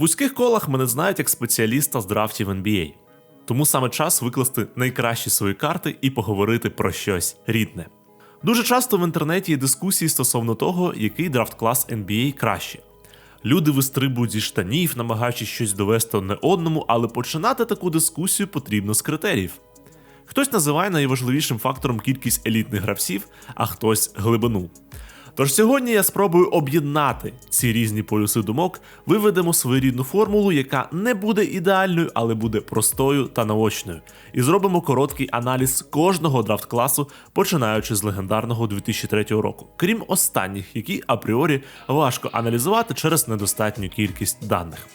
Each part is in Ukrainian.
Вузьких колах мене знають як спеціаліста з драфтів NBA. Тому саме час викласти найкращі свої карти і поговорити про щось рідне. Дуже часто в інтернеті є дискусії стосовно того, який драфт клас NBA краще. Люди вистрибують зі штанів, намагаючись щось довести одне одному, але починати таку дискусію потрібно з критеріїв. Хтось називає найважливішим фактором кількість елітних гравців, а хтось глибину. Тож сьогодні я спробую об'єднати ці різні полюси думок, виведемо своєрідну формулу, яка не буде ідеальною, але буде простою та наочною. І зробимо короткий аналіз кожного драфт класу, починаючи з легендарного 2003 року, крім останніх, які апріорі важко аналізувати через недостатню кількість даних.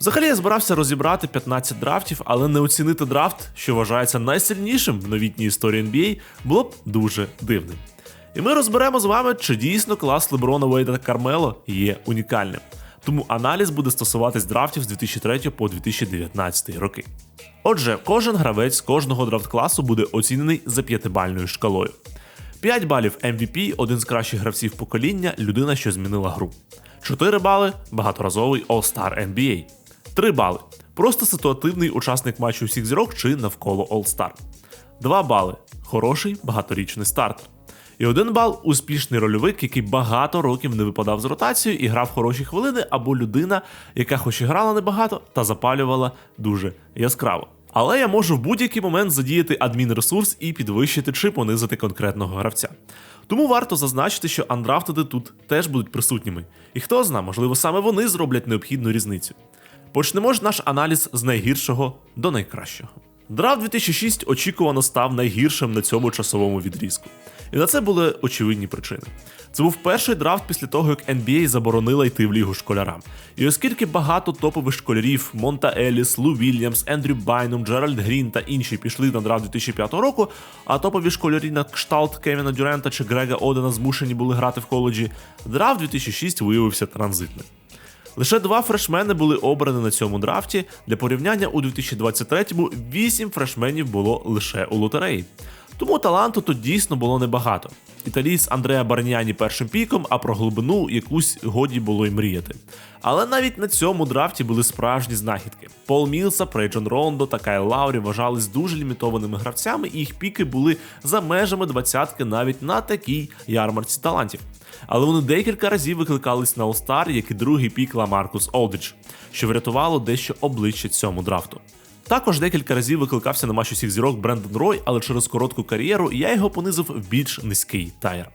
Взагалі я збирався розібрати 15 драфтів, але не оцінити драфт, що вважається найсильнішим в новітній історії NBA, було б дуже дивним. І ми розберемо з вами, чи дійсно клас Леброна Вейда та Кармело є унікальним. Тому аналіз буде стосуватись драфтів з 2003 по 2019 роки. Отже, кожен гравець кожного драфт класу буде оцінений за п'ятибальною шкалою. 5 балів MVP, один з кращих гравців покоління, людина, що змінила гру. 4 бали багаторазовий All-Star NBA. 3 бали просто ситуативний учасник матчу всіх зірок чи навколо All-Star. 2 бали хороший багаторічний стартер. І один бал успішний рольовик, який багато років не випадав з ротацією і грав хороші хвилини, або людина, яка хоч і грала небагато, та запалювала дуже яскраво. Але я можу в будь-який момент задіяти адмінресурс і підвищити чи понизити конкретного гравця. Тому варто зазначити, що андрафтеди тут теж будуть присутніми. І хто зна, можливо, саме вони зроблять необхідну різницю. Почнемо ж наш аналіз з найгіршого до найкращого. Драфт 2006 очікувано став найгіршим на цьому часовому відрізку. І на це були очевидні причини. Це був перший драфт після того, як NBA заборонила йти в лігу школярам. І оскільки багато топових школярів Монта Еліс, Лу Вільямс, Ендрю Байном, Джеральд Грін та інші пішли на драфт 2005 року, а топові школярі на кшталт Кевіна Дюрента чи Грега Одена змушені були грати в коледжі, драфт 2006 виявився транзитним. Лише два фрешмени були обрані на цьому драфті. Для порівняння у 2023-му 8 фрешменів було лише у лотереї. Тому таланту тут дійсно було небагато. Італієць Андреа Барніані першим піком, а про глибину якусь годі було й мріяти. Але навіть на цьому драфті були справжні знахідки. Пол Мілса, Прейджон Рондо та Кайл Лаурі вважались дуже лімітованими гравцями, і їх піки були за межами двадцятки навіть на такій ярмарці талантів. Але вони декілька разів викликались на All-Star, як і другий пік Ламаркус Олдридж, що врятувало дещо обличчя цьому драфту. Також декілька разів викликався на матч усіх зірок Брендон Рой, але через коротку кар'єру я його понизив в більш низький тайр.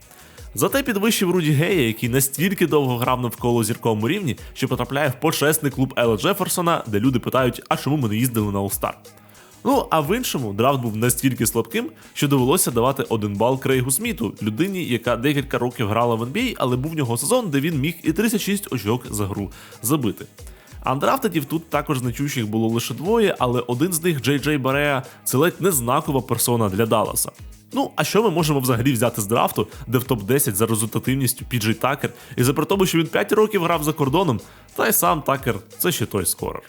Зате підвищив Руді Гея, який настільки довго грав навколо зірковому рівні, що потрапляє в почесний клуб Ела Джеферсона, де люди питають, а чому ми не їздили на All-Star? Ну а в іншому драфт був настільки слабким, що довелося давати один бал Крейгу Сміту, людині, яка декілька років грала в NBA, але був в нього сезон, де він міг і 36 очок за гру забити. Андрафтедів тут також значущих було лише двоє, але один з них, Джей Джей Бареа, це ледь не знакова персона для Далласа. Ну, а що ми можемо взагалі взяти з драфту, де в топ-10 за результативністю Піджей Такер, і за при тому, що він 5 років грав за кордоном, та й сам Такер це ще той скорер.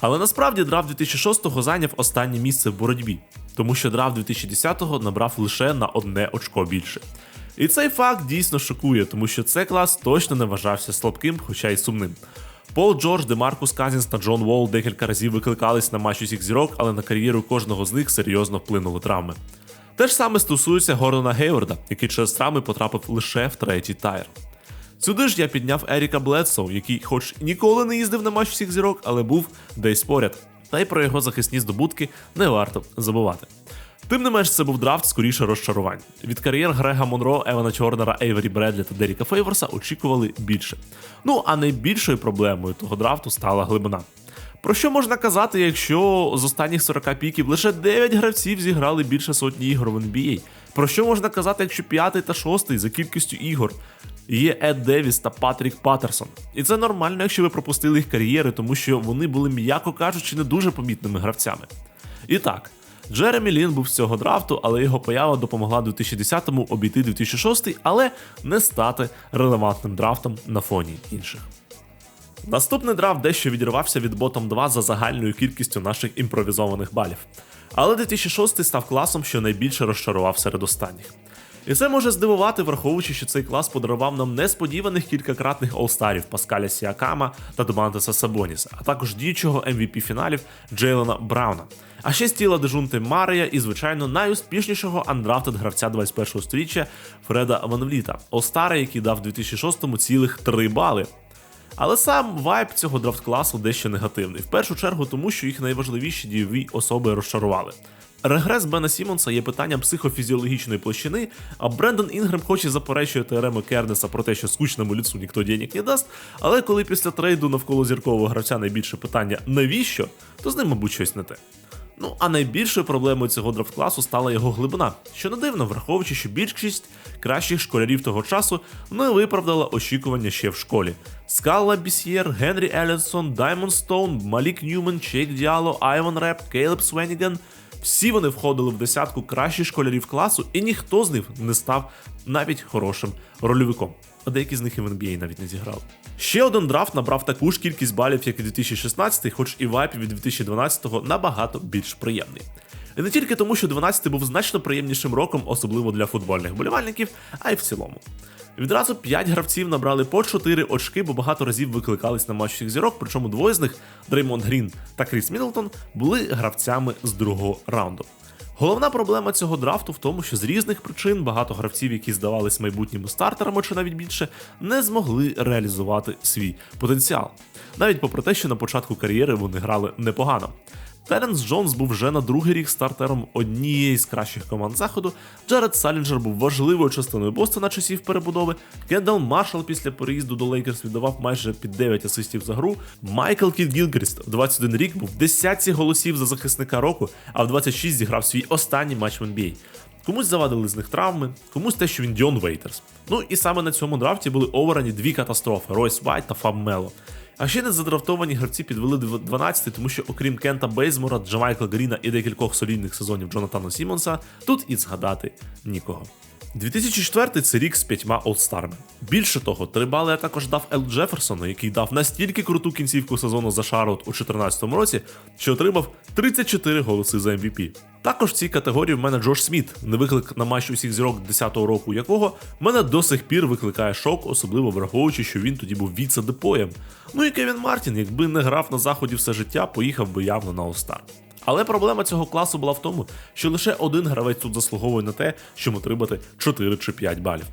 Але насправді драфт 2006-го зайняв останнє місце в боротьбі, тому що драфт 2010-го набрав лише на одне очко більше. І цей факт дійсно шокує, тому що цей клас точно не вважався слабким, хоча й сумним. Пол Джордж, Демаркус Казінс та Джон Уолл декілька разів викликались на матч усіх зірок, але на кар'єру кожного з них серйозно вплинули травми. Те ж саме стосується Гордона Гейварда, який через травми потрапив лише в третій тайр. Сюди ж я підняв Еріка Бледсоу, який, хоч ніколи не їздив на матч всіх зірок, але був десь поряд. Та й про його захисні здобутки не варто забувати. Тим не менш, це був драфт скоріше розчарувань. Від кар'єр Грега Монро, Евана Чорнера, Ейвері Бредлі та Деріка Фейворса очікували більше. Ну а найбільшою проблемою того драфту стала глибина. Про що можна казати, якщо з останніх 40 піків лише 9 гравців зіграли більше сотні ігор в NBA? Про що можна казати, якщо п'ятий та шостий за кількістю ігор є Ед Девіс та Патрік Паттерсон? І це нормально, якщо ви пропустили їх кар'єри, тому що вони були, м'яко кажучи, не дуже помітними гравцями. І так. Джеремі Лін був з цього драфту, але його поява допомогла 2010-му обійти 2006 але не стати релевантним драфтом на фоні інших. Наступний драфт дещо відірвався від ботом 2 за загальною кількістю наших імпровізованих балів. Але 2006 став класом, що найбільше розчарував серед останніх. І це може здивувати, враховуючи, що цей клас подарував нам несподіваних кількакратних олстарів Паскаля Сіакама та Домантеса Сабоніса, а також діючого MVP фіналів Джейлена Брауна. А ще стіла Дежунти Марія і, звичайно, найуспішнішого андрафтед гравця 21-го сторіччя Фреда Ванвліта, Олстара, який дав у 2006-му цілих 3 бали. Але сам вайб цього драфт-класу дещо негативний. В першу чергу, тому що їх найважливіші дійові особи розчарували. Регрес Бена Сімонса є питанням психофізіологічної площини, а Брендон Інгрем хоче заперечує теорему Кернеса про те, що скучному ліцу ніхто денег не дасть, але коли після трейду навколо зіркового гравця найбільше питання навіщо, то з ним, мабуть, щось не те. Ну а найбільшою проблемою цього драфт-класу стала його глибина, що не дивно, враховуючи, що більшість кращих школярів того часу не виправдала очікування ще в школі. Скалла Бісьєр, Генрі Еллінсон, Даймонд Стоун, Малік Ньюмен, Чейк Діало, Айвон Реп, Кейлеб Свеніган. Всі вони входили в десятку кращих школярів класу, і ніхто з них не став навіть хорошим рольовиком. А деякі з них і в NBA навіть не зіграли. Ще один драфт набрав таку ж кількість балів, як і 2016, хоч і вайп від 2012-го набагато більш приємний. І не тільки тому, що 12 був значно приємнішим роком, особливо для футбольних болівальників, а й в цілому. Відразу 5 гравців набрали по 4 очки, бо багато разів викликались на матч зірок, причому двоє з них Дреймонд Грін та Кріс Мідлтон, були гравцями з другого раунду. Головна проблема цього драфту в тому, що з різних причин багато гравців, які здавались майбутніми стартерами чи навіть більше, не змогли реалізувати свій потенціал. Навіть попри те, що на початку кар'єри вони грали непогано. Теренс Джонс був вже на другий рік стартером однієї з кращих команд заходу. Джаред Салінджер був важливою частиною Бостона часів перебудови. Кендал Маршал після переїзду до Лейкерс віддавав майже під 9 асистів за гру. Майкл Кіт Гілгріст в 21 рік був в десятці голосів за захисника року, а в 26 зіграв свій останній матч в NBA. Комусь завадили з них травми, комусь те, що він Діон Вейтерс. Ну і саме на цьому драфті були овeraні дві катастрофи: Ройс Вайт та Фаб Мело. А ще не задрафтовані гравці підвели 12, тому що окрім Кента Бейзмора, Джамайкла Гріна і декількох солідних сезонів Джонатана Сімонса, тут і згадати нікого. 2004 це рік з п'ятьма олдстарами. Більше того, три я також дав Ел Джеферсону, який дав настільки круту кінцівку сезону за Шарот у 2014 році, що отримав 34 голоси за MVP. Також в цій категорії в мене Джош Сміт, не виклик на матч усіх зірок 10-го року, якого мене до сих пір викликає шок, особливо враховуючи, що він тоді був віце-депоєм. Ну і Кевін Мартін, якби не грав на заході все життя, поїхав би явно на All-Star. Але проблема цього класу була в тому, що лише один гравець тут заслуговує на те, щоб отримати 4 чи 5 балів.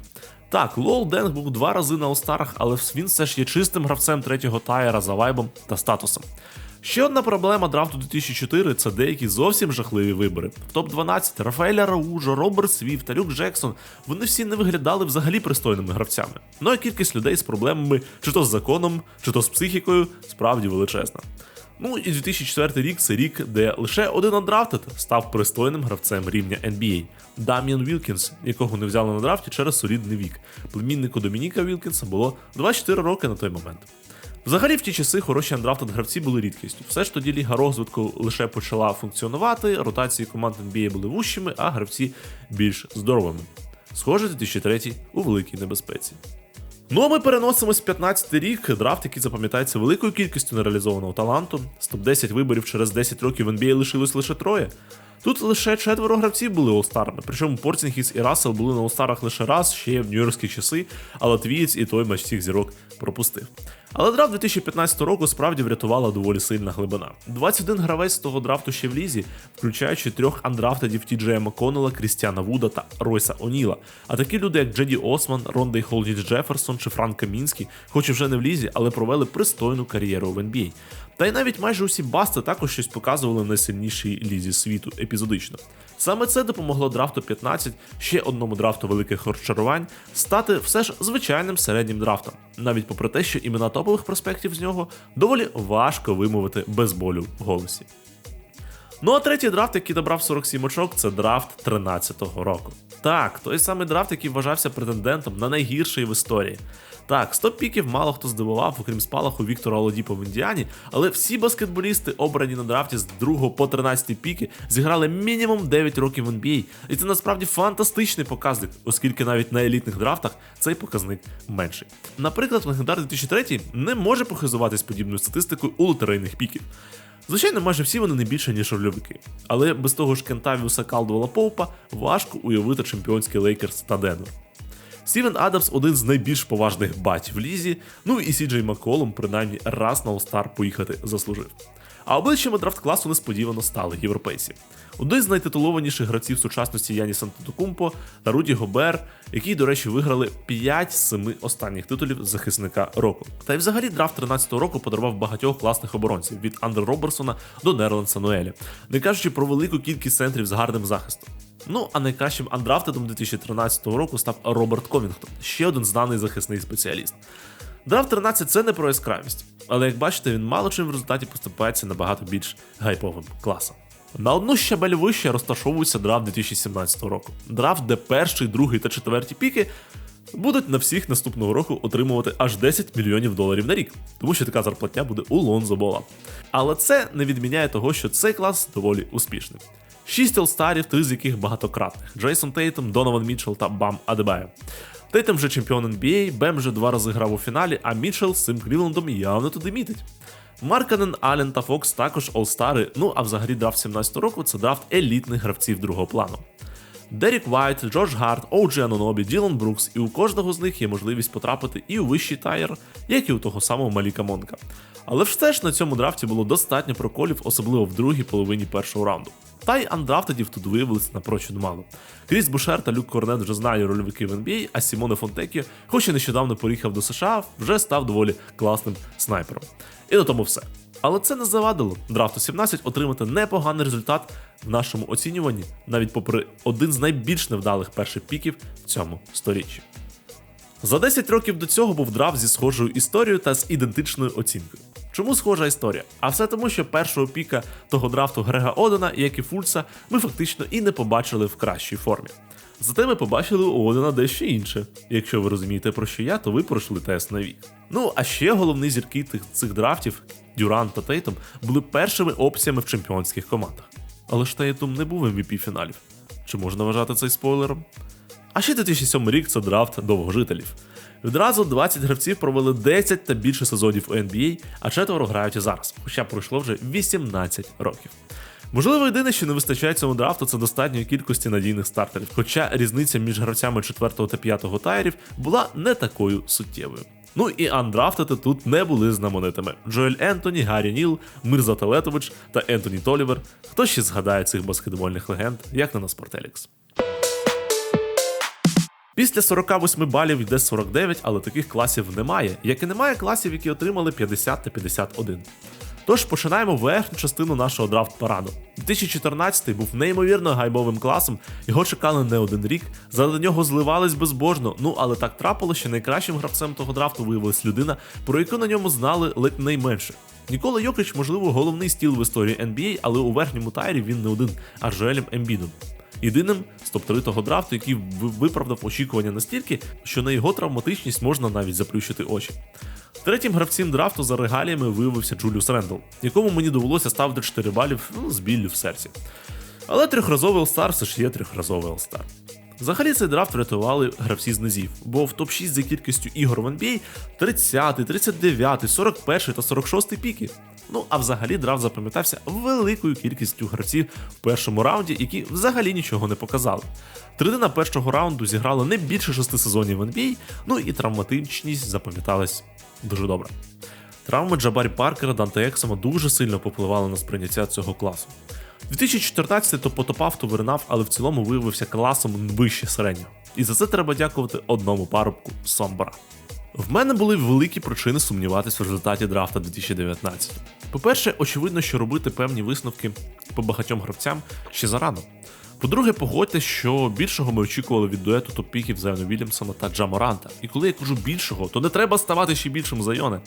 Так, Лол Денг був два рази на All-Старах, але він все ж є чистим гравцем третього тайера за вайбом та статусом. Ще одна проблема драфту 2004 це деякі зовсім жахливі вибори. В топ-12 Рафаеля Раужо, Роберт Свіф та Люк Джексон вони всі не виглядали взагалі пристойними гравцями. Ну а кількість людей з проблемами, чи то з законом, чи то з психікою, справді величезна. Ну і 2004 рік це рік, де лише один андрафтед став пристойним гравцем рівня NBA. Дам'ян Вілкінс, якого не взяли на драфті через солідний вік. Племіннику Домініка Вілкінса було 24 роки на той момент. Взагалі в ті часи хороші андрафтед гравці були рідкістю. Все ж тоді ліга розвитку лише почала функціонувати, ротації команд NBA були вущими, а гравці більш здоровими. Схоже, 2003 у великій небезпеці. Ну а ми переносимось в 15 рік, драфт, який запам'ятається великою кількістю нереалізованого таланту. З топ-10 виборів через 10 років в NBA лишилось лише троє. Тут лише четверо гравців були олстарами, причому Порцінгіс і Рассел були на олстарах лише раз, ще в нью-йоркські часи, а Латвієць і той матч всіх зірок пропустив. Але драфт 2015 року справді врятувала доволі сильна глибина. 21 гравець з того драфту ще в лізі, включаючи трьох андрафтедів Тіджея Маконела, Крістіана Вуда та Ройса Оніла. А такі люди, як Джеді Осман, Рондей Холдіч Джеферсон чи Франк Камінський, хоч і вже не в лізі, але провели пристойну кар'єру в NBA. Та й навіть майже усі басти також щось показували найсильнішій лізі світу епізодично. Саме це допомогло драфту 15, ще одному драфту великих розчарувань, стати все ж звичайним середнім драфтом, навіть попри те, що імена топових проспектів з нього доволі важко вимовити без болю в голосі. Ну а третій драфт, який добрав 47 очок, це драфт 13-го року. Так, той самий драфт, який вважався претендентом на найгірший в історії. Так, 100 піків мало хто здивував, окрім спалаху Віктора Олодіпа в Індіані, але всі баскетболісти, обрані на драфті з 2 по 13 піки, зіграли мінімум 9 років в NBA. І це насправді фантастичний показник, оскільки навіть на елітних драфтах цей показник менший. Наприклад, легендар 2003 не може похизуватись подібною статистикою у лотерейних піків. Звичайно, майже всі вони не більше, ніж рольовики. Але без того ж Кентавіуса Калдвела Поупа важко уявити чемпіонський Лейкерс та Денвер. Стівен Адамс один з найбільш поважних батьків в лізі, ну і Сіджей Макколум принаймні раз на All-Star поїхати заслужив. А обличчями драфт класу несподівано стали європейці. Один з найтитулованіших гравців сучасності Яніс Антетокумпо та Руді Гобер, які, до речі, виграли 5 з 7 останніх титулів захисника року. Та й взагалі драфт 13-го року подарував багатьох класних оборонців від Андре Роберсона до Нерландса Ноеля, не кажучи про велику кількість центрів з гарним захистом. Ну а найкращим андрафтедом 2013 року став Роберт Ковінгтон, ще один знаний захисний спеціаліст. Драфт 13 це не про яскравість, але як бачите, він мало чим в результаті поступається набагато більш гайповим класом. На одну щабель вище розташовується драфт 2017 року. Драфт, де перший, другий та четвертій піки будуть на всіх наступного року отримувати аж 10 мільйонів доларів на рік, тому що така зарплатня буде у Лонзо Бола. Але це не відміняє того, що цей клас доволі успішний. Шість олстарів, три з яких багатократних: Джейсон Тейтом, Донован Мітчелл та Бам Адебайо. Тейтем вже чемпіон NBA, Бем вже два рази грав у фіналі, а Мітчелл з цим Клівлендом явно туди мітить. Марканен, Ален та Фокс також олстари, ну а взагалі драфт 17 року це драфт елітних гравців другого плану. Дерік Вайт, Джордж Гарт, Оуджі Анонобі, Ділан Брукс, і у кожного з них є можливість потрапити і у вищий тайр, як і у того самого Маліка Монка. Але все ж на цьому драфті було достатньо проколів, особливо в другій половині першого раунду. Та й андрафтедів тут виявилось напрочуд мало. Кріс Бушер та Люк Корнет вже знають рольовики в NBA, а Сімоне Фонтекі, хоч і нещодавно поїхав до США, вже став доволі класним снайпером. І на тому все. Але це не завадило драфту 17 отримати непоганий результат в нашому оцінюванні, навіть попри один з найбільш невдалих перших піків в цьому сторіччі. За 10 років до цього був драфт зі схожою історією та з ідентичною оцінкою. Чому схожа історія? А все тому, що першого піка того драфту Грега Одена, як і Фульса, ми фактично і не побачили в кращій формі. Зате ми побачили у Одена дещо інше. Якщо ви розумієте про що я, то ви пройшли тест на вік. Ну а ще головні зірки тих цих драфтів, Дюрант та Тейтом, були першими опціями в чемпіонських командах. Але ж Тейтум не був MVP фіналів. Чи можна вважати цей спойлером? А ще 2007 рік це драфт довгожителів. Відразу 20 гравців провели 10 та більше сезонів у NBA, а четверо грають і зараз, хоча пройшло вже 18 років. Можливо, єдине, що не вистачає цьому драфту, це достатньої кількості надійних стартерів, хоча різниця між гравцями 4 та 5 тайрів була не такою суттєвою. Ну і андрафтити тут не були знаменитими. Джоель Ентоні, Гаррі Ніл, Мирза Телетович та Ентоні Толівер. Хто ще згадає цих баскетбольних легенд, як не на Спортелікс. Після 48 балів йде 49, але таких класів немає, як і немає класів, які отримали 50 та 51. Тож починаємо верхню частину нашого драфт параду. 2014 був неймовірно гаймовим класом, його чекали не один рік, заради нього зливались безбожно. Ну але так трапило, що найкращим гравцем того драфту виявилась людина, про яку на ньому знали ледь найменше. Нікола Йокрич, можливо, головний стіл в історії NBA, але у верхньому тайрі він не один, а Жоелем Ембідом. Єдиним з топ-3 того драфту, який виправдав очікування настільки, що на його травматичність можна навіть заплющити очі. Третім гравцем драфту за регаліями виявився Джуліус Рендл, якому мені довелося ставити 4 балів ну, з біллю в серці. Але трьохразовий All-Star все ж є трьохразовий All-Star. Взагалі цей драфт врятували гравці з низів, бо в топ-6 за кількістю ігор в NBA 30, 39, 41 та 46 піки. Ну а взагалі драфт запам'ятався великою кількістю гравців в першому раунді, які взагалі нічого не показали. Третина першого раунду зіграла не більше шести сезонів NBA, ну і травматичність запам'яталась дуже добре. Травми Джабарі Паркера Данте Ексома дуже сильно попливали на сприйняття цього класу. 2014 то потопав, то виринав, але в цілому виявився класом вище середнього. І за це треба дякувати одному парубку Сомбара. В мене були великі причини сумніватися в результаті драфта 2019. По-перше, очевидно, що робити певні висновки по багатьом гравцям ще зарано. По-друге, погодьте, що більшого ми очікували від дуету топ-піків Зайона Вільямсона та Джаморанта. І коли я кажу більшого, то не треба ставати ще більшим Зайоне.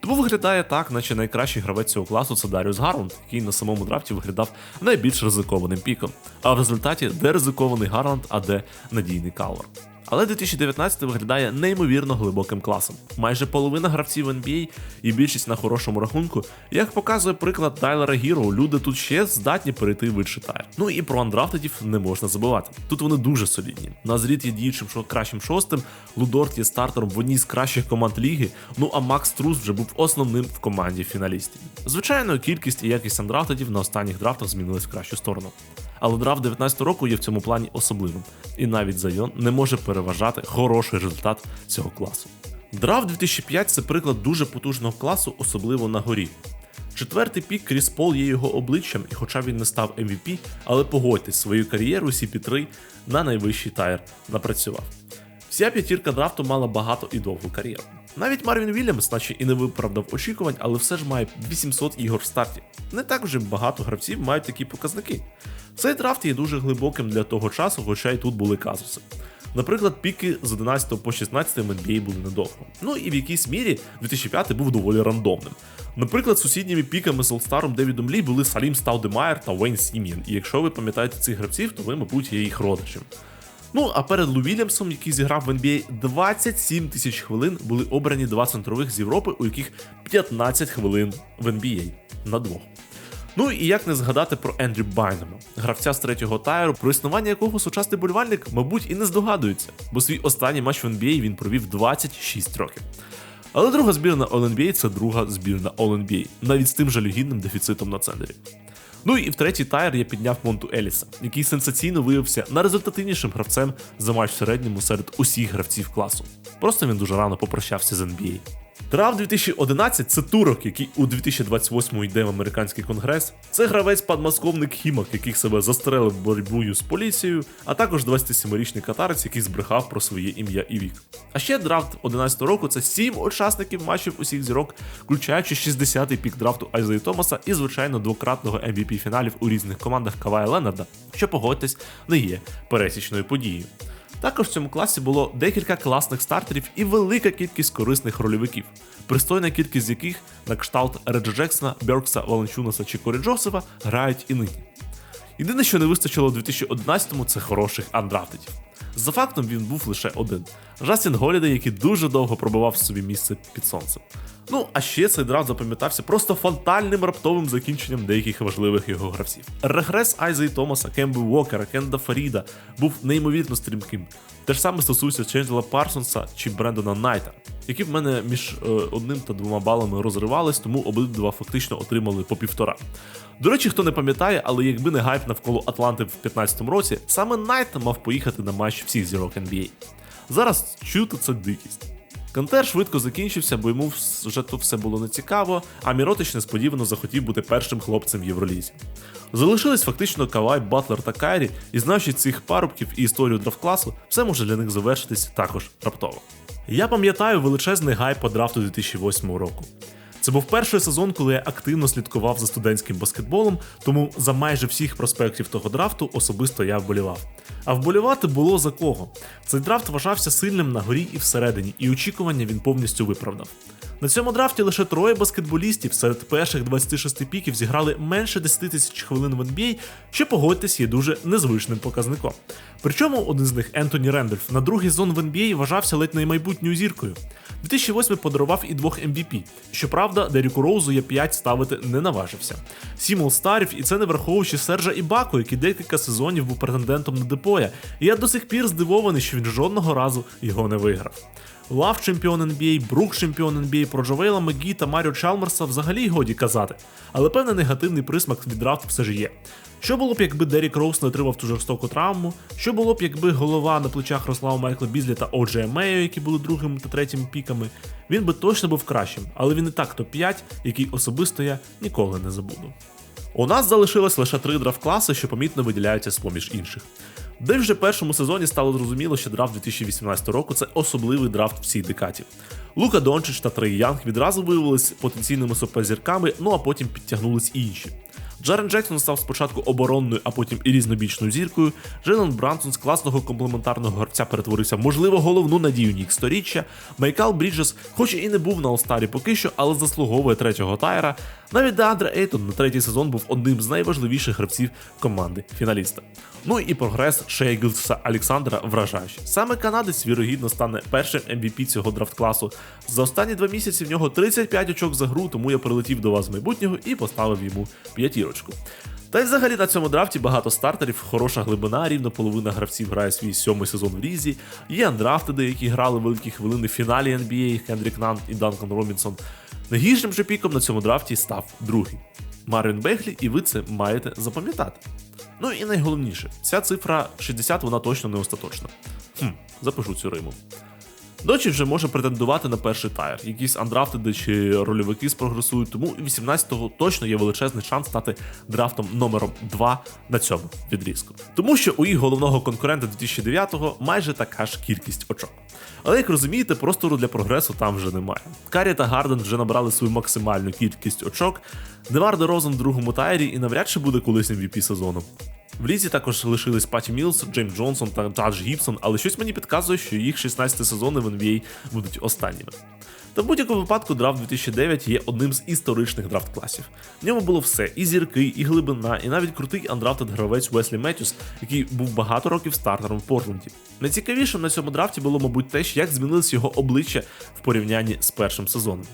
Тому виглядає так, наче найкращий гравець цього класу це Даріус Гарланд, який на самому драфті виглядав найбільш ризикованим піком. А в результаті де ризикований Гарланд, а де надійний Калвер. Але 2019 виглядає неймовірно глибоким класом. Майже половина гравців NBA і більшість на хорошому рахунку. Як показує приклад Тайлера Гіро, люди тут ще здатні перейти в інший тайр. Ну і про андрафтедів не можна забувати. Тут вони дуже солідні. Назріт є діючим кращим шостим, Лудорт є стартером в одній з кращих команд ліги. Ну а Макс Трус вже був основним в команді фіналістів. Звичайно, кількість і якість андрафтедів на останніх драфтах змінились в кращу сторону. Але драфт 19 року є в цьому плані особливим, і навіть Зайон не може переважати хороший результат цього класу. Драфт 2005 це приклад дуже потужного класу, особливо на горі. Четвертий пік Кріс Пол є його обличчям, і хоча він не став MVP, але погодьтесь, свою кар'єру CP3 на найвищий тайр напрацював. Вся п'ятірка драфту мала багато і довгу кар'єру. Навіть Марвін Вільямс, наче і не виправдав очікувань, але все ж має 800 ігор в старті. Не так вже багато гравців мають такі показники. Цей драфт є дуже глибоким для того часу, хоча й тут були казуси. Наприклад, піки з 11 по 16 в NBA були недовго. Ну і в якійсь мірі 2005 був доволі рандомним. Наприклад, сусідніми піками з Олстаром Девідом Лі були Салім Стаудемаєр та Вейн Сім'єн. І якщо ви пам'ятаєте цих гравців, то ви, мабуть, є їх родичем. Ну а перед Лу Вільямсом, який зіграв в NBA 27 тисяч хвилин, були обрані два центрових з Європи, у яких 15 хвилин в NBA на двох. Ну і як не згадати про Ендрю Байнема, гравця з третього тайру, про існування якого сучасний болівальник, мабуть, і не здогадується, бо свій останній матч в NBA він провів 26 років. Але друга збірна All-NBA – це друга збірна All-NBA, навіть з тим жалюгідним дефіцитом на центері. Ну і в третій тайр я підняв Монту Еліса, який сенсаційно виявився найрезультативнішим гравцем за матч в середньому серед усіх гравців класу. Просто він дуже рано попрощався з NBA. Драфт 2011 це турок, який у 2028 йде в американський конгрес. Це гравець подмосковник Хімок, який себе застрелив боротьбою з поліцією, а також 27-річний катарець, який збрехав про своє ім'я і вік. А ще драфт 11 року це 7 учасників матчів усіх зірок, включаючи 60-й пік драфту Айзеї Томаса і, звичайно, двократного MVP фіналів у різних командах Кавая Ленарда, що погодьтесь, не є пересічною подією. Також в цьому класі було декілька класних стартерів і велика кількість корисних рольовиків, пристойна кількість з яких на кшталт Реджа Джексона, Бьоркса, Валенчунаса чи Корі Джосефа грають і нині. Єдине, що не вистачило у 2011-му, це хороших андрафтедів. За фактом він був лише один Джастін Голідей, який дуже довго пробивав собі місце під сонцем. Ну, а ще цей драфт запам'ятався просто фантальним раптовим закінченням деяких важливих його гравців. Регрес Айзеї Томаса, Кемби Уокера, Кенда Фаріда був неймовірно стрімким. Те ж саме стосується Ченджела Парсонса чи Брендона Найта, які в мене між е, одним та двома балами розривались, тому обидва фактично отримали по півтора. До речі, хто не пам'ятає, але якби не гайп навколо Атланти в 2015 році, саме Найт мав поїхати на матч всіх зірок NBA. Зараз чути це дикість. Кантер швидко закінчився, бо йому вже тут все було нецікаво, а Міротич несподівано захотів бути першим хлопцем в Євролізі. Залишились фактично Кавай, Батлер та Кайрі, і знаючи цих парубків і історію драфт-класу, все може для них завершитись також раптово. Я пам'ятаю величезний гайп по драфту 2008 року. Це був перший сезон, коли я активно слідкував за студентським баскетболом, тому за майже всіх проспектів того драфту особисто я вболівав. А вболівати було за кого. Цей драфт вважався сильним на горі і всередині, і очікування він повністю виправдав. На цьому драфті лише троє баскетболістів серед перших 26 піків зіграли менше 10 тисяч хвилин в NBA, що погодьтесь є дуже незвичним показником. Причому один з них Ентоні Рендольф на другий зон в NBA вважався ледь не майбутньою зіркою. 2008 подарував і двох MVP. Щоправда, Деріку Роузу я 5 ставити не наважився. Сім All-Старів, і це не враховуючи Сержа Ібаку, який декілька сезонів був претендентом на депоя. І я до сих пір здивований, що він жодного разу його не виграв. Лав чемпіон NBA, Брук чемпіон NBA, про Джовейла Мегі та Маріо Чалмерса взагалі годі казати, але певний негативний присмак від драфту все ж є. Що було б, якби Дерік Роуз не отримав ту жорстоку травму? Що було б, якби голова на плечах росла у Майкла Бізлі та Оджея Мею, які були другим та третім піками? Він би точно був кращим, але він і так топ-5, який особисто я ніколи не забуду. У нас залишилось лише три драфт-класи, що помітно виділяються з поміж інших. Де вже в першому сезоні стало зрозуміло, що драфт 2018 року це особливий драфт всій декаді. Лука Дончич та Трей Янг відразу виявилися потенційними суперзірками, ну а потім підтягнулись і інші. Джарен Джексон став спочатку оборонною, а потім і різнобічною зіркою. Джейлен Брансон з класного комплементарного гравця перетворився, можливо, головну надію Нік сторіччя. Майкал Бріджес, хоч і не був на Олстарі поки що, але заслуговує третього тайра. Навіть Деандре Ейтон на третій сезон був одним з найважливіших гравців команди фіналіста. Ну і прогрес Шея Олександра вражаючий. Саме канадець, вірогідно, стане першим MVP цього драфт-класу. За останні два місяці в нього 35 очок за гру, тому я прилетів до вас з майбутнього і поставив йому п'ятірочку. Та й взагалі на цьому драфті багато стартерів, хороша глибина, рівно половина гравців грає свій сьомий сезон в різі. Є андрафтеди, які грали великі хвилини в фіналі NBA, Хендрік Нан і Данкан Робінсон. Найгіршим же піком на цьому драфті став другий Марвін Беглі, і ви це маєте запам'ятати. Ну і найголовніше, ця цифра 60 вона точно не остаточна. Хм, запишу цю риму. Дочі вже може претендувати на перший тайр. Якісь андрафтеди чи рольовики спрогресують, тому 18-го точно є величезний шанс стати драфтом номером 2 на цьому відрізку. Тому що у їх головного конкурента 2009-го майже така ж кількість очок. Але як розумієте, простору для прогресу там вже немає. Карі та Гарден вже набрали свою максимальну кількість очок. Девар Розен в другому тайрі і навряд чи буде колись MVP сезону. В лізі також лишились Паті Мілс, Джейм Джонсон та Джадж Гібсон, але щось мені підказує, що їх 16 сезони в NBA будуть останніми. Та в будь-якому випадку драфт 2009 є одним з історичних драфт-класів. В ньому було все: і зірки, і глибина, і навіть крутий андрафтед гравець Веслі Меттюс, який був багато років стартером в Портленді. Найцікавішим на цьому драфті було, мабуть, те, як змінилось його обличчя в порівнянні з першим сезоном.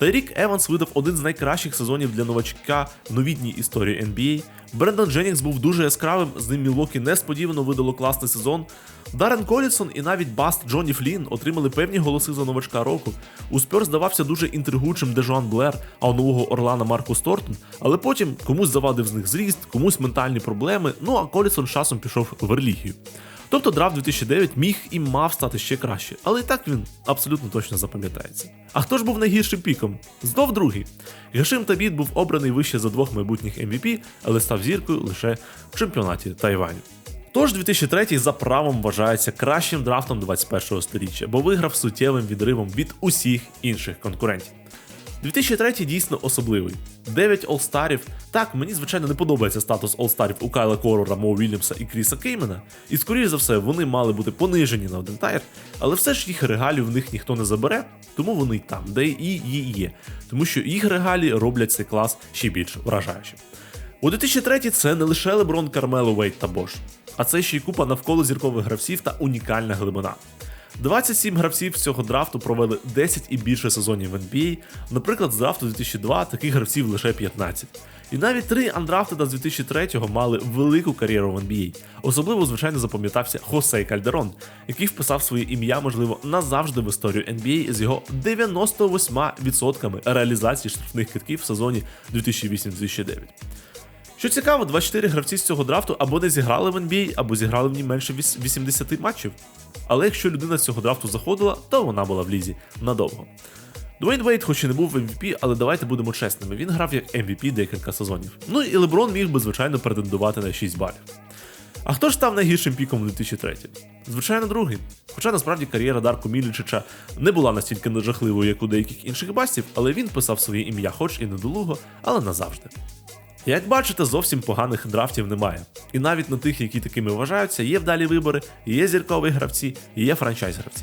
Та рік Еванс видав один з найкращих сезонів для новачка в новітній історії NBA. Брендон Дженнінгс був дуже яскравим, з ним Мілокі несподівано видало класний сезон. Дарен Колісон і навіть Баст Джонні Флін отримали певні голоси за новачка року. У Спьор здавався дуже інтригуючим Дежуан Блер, а у нового Орлана Маркус Тортон, але потім комусь завадив з них зріст, комусь ментальні проблеми. Ну а Колісон часом пішов в релігію. Тобто драфт 2009 міг і мав стати ще краще, але і так він абсолютно точно запам'ятається. А хто ж був найгіршим піком? Знов другий. Гашим Табіт був обраний вище за двох майбутніх MVP, але став зіркою лише в чемпіонаті Тайваню. Тож 2003 за правом вважається кращим драфтом 21-го сторіччя, бо виграв суттєвим відривом від усіх інших конкурентів. 2003 дійсно особливий. 9 олстарів. Так, мені звичайно не подобається статус олстарів у Кайла Корора, Мо Вільямса і Кріса Кеймена, і скоріш за все вони мали бути понижені на один тайр, але все ж їх регалів в них ніхто не забере, тому вони й там, де і є. Тому що їх регалі роблять цей клас ще більш вражаючим. У 2003 це не лише Леброн, Кармело, Вейт та Бош, а це ще й купа навколо зіркових гравців та унікальна глибина. 27 гравців цього драфту провели 10 і більше сезонів в NBA. Наприклад, з драфту 2002 таких гравців лише 15. І навіть три андрафтеда з 2003-го мали велику кар'єру в NBA. Особливо, звичайно, запам'ятався Хосей Кальдерон, який вписав своє ім'я, можливо, назавжди в історію NBA з його 98% реалізації штрафних китків в сезоні 2008-2009. Що цікаво, 24 гравці з цього драфту або не зіграли в NBA, або зіграли в ній менше 80 матчів. Але якщо людина з цього драфту заходила, то вона була в лізі надовго. Дуейн Вейт, хоч і не був в MVP, але давайте будемо чесними. Він грав як MVP декілька сезонів. Ну і Леброн міг би, звичайно, претендувати на 6 балів. А хто ж став найгіршим піком у 2003? Звичайно, другий. Хоча насправді кар'єра Дарко Мілічича не була настільки нежахливою, як у деяких інших бастів, але він писав своє ім'я, хоч і недолуго, але назавжди. Як бачите, зовсім поганих драфтів немає. І навіть на тих, які такими вважаються, є вдалі вибори, є зіркові гравці, є франчайз-гравці.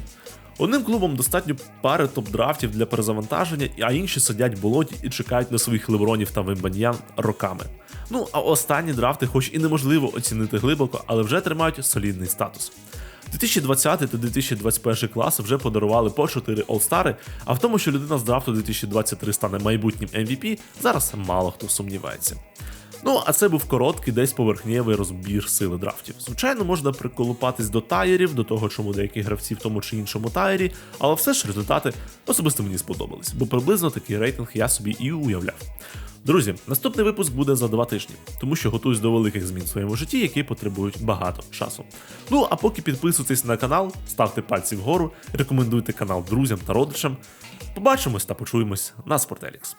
Одним клубом достатньо пари топ-драфтів для перезавантаження, а інші сидять в болоті і чекають на своїх лебронів та вимбаньян роками. Ну а останні драфти, хоч і неможливо оцінити глибоко, але вже тримають солідний статус. 2020 та 2021 класи вже подарували по 4 олстари, а в тому, що людина з драфту 2023 стане майбутнім MVP, зараз мало хто сумнівається. Ну, а це був короткий, десь поверхнєвий розбір сили драфтів. Звичайно, можна приколупатись до таєрів, до того, чому деякі гравці в тому чи іншому таєрі, але все ж результати особисто мені сподобались, бо приблизно такий рейтинг я собі і уявляв. Друзі, наступний випуск буде за два тижні, тому що готуюсь до великих змін в своєму житті, які потребують багато часу. Ну а поки підписуйтесь на канал, ставте пальці вгору, рекомендуйте канал друзям та родичам. Побачимось та почуємось на Спортелікс.